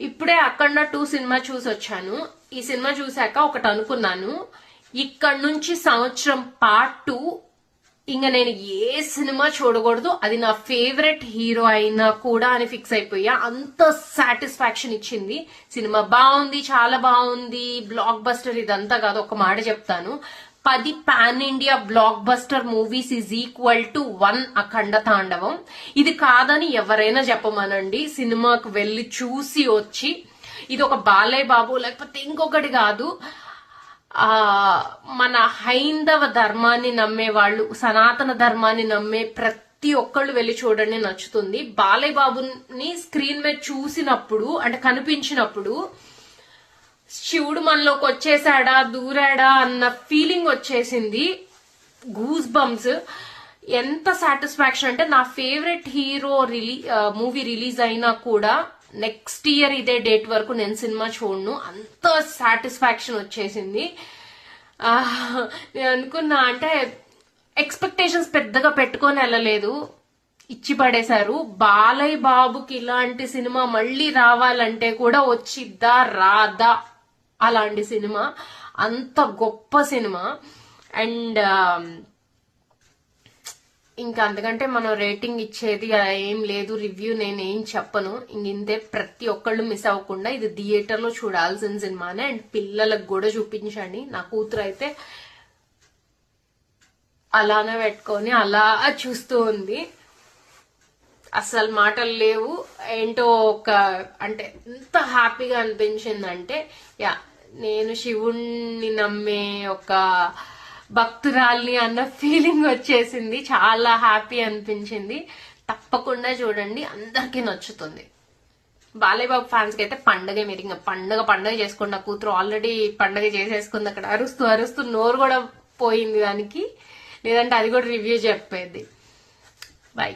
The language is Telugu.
ఇప్పుడే అక్కడ టూ సినిమా చూసి వచ్చాను ఈ సినిమా చూశాక ఒకటి అనుకున్నాను. ఇక్కడ నుంచి సంవత్సరం పార్ట్ టూ ఇంకా నేను ఏ సినిమా చూడకూడదు అది నా ఫేవరెట్ హీరో అయినా కూడా అని ఫిక్స్ అయిపోయా. అంత సాటిస్ఫాక్షన్ ఇచ్చింది. సినిమా బాగుంది చాలా బాగుంది. బ్లాక్ బస్టర్ ఇదంతా కాదు ఒక మాట చెప్తాను. పది pan India blockbuster movies is equal to one Akhanda Thandavam. ఇది కాదని ఎవరైనా చెప్పమనండి. సినిమాకు వెళ్ళి చూసి వచ్చి ఇది ఒక బాలయ్య బాబు లేకపోతే ఇంకొకటి కాదు. ఆ మన హైందవ ధర్మాన్ని నమ్మే వాళ్ళు సనాతన ధర్మాన్ని నమ్మే ప్రతి ఒక్కళ్ళు వెళ్ళి చూడండి నచ్చుతుంది. బాలయ్య బాబుని స్క్రీన్ మీద చూసినప్పుడు అంటే కనిపించినప్పుడు శివుడు మనలోకి వచ్చేసాడా దూరాడా అన్న ఫీలింగ్ వచ్చేసింది. గూస్ బంప్స్ ఎంత సాటిస్ఫాక్షన్ అంటే నా ఫేవరెట్ హీరో రిలీ మూవీ రిలీజ్ అయినా కూడా నెక్స్ట్ ఇయర్ ఇదే డేట్ వరకు నేను సినిమా చూడను. అంత సాటిస్ఫాక్షన్ వచ్చేసింది. నేను అనుకున్నా అంటే ఎక్స్పెక్టేషన్స్ పెద్దగా పెట్టుకొని వెళ్ళలేదు. ఇచ్చి పడేశారు. బాలయ్య బాబుకి ఇలాంటి సినిమా మళ్ళీ రావాలంటే కూడా వచ్చిద్దా రాదా? అలాంటి సినిమా. అంత గొప్ప సినిమా. అండ్ ఇంకా అంతకంటే మనం రేటింగ్ ఇచ్చేది ఏం లేదు. రివ్యూ నేను ఏం చెప్పను. ఇంక ఇంతే ప్రతి ఒక్కళ్ళు మిస్ అవ్వకుండా ఇది థియేటర్లో చూడాల్సిన సినిమానే. అండ్ పిల్లలకు కూడా చూపించండి. నా కూతురు అయితే అలానే పెట్టుకొని అలా చూస్తూ ఉంది. అసలు మాటలు లేవు. ఏంటో ఒక అంటే ఎంత హ్యాపీగా అనిపించిందంటే యా నేను శివుణ్ణి నమ్మే ఒక భక్తురాల్ని అన్న ఫీలింగ్ వచ్చేసింది. చాలా హ్యాపీ అనిపించింది. తప్పకుండా చూడండి. అందరికీ నచ్చుతుంది. బాలయ్యబాబు ఫ్యాన్స్కి ఫ్యాన్స్కి అయితే పండగ మీరు ఇంకా పండగ పండగ చేసుకున్న కూతురు ఆల్రెడీ పండగ చేసేసుకుంది అక్కడ. అరుస్తూ అరుస్తూ నోరు కూడా పోయింది దానికి. లేదంటే అది కూడా రివ్యూ చెప్పేది. బాయ్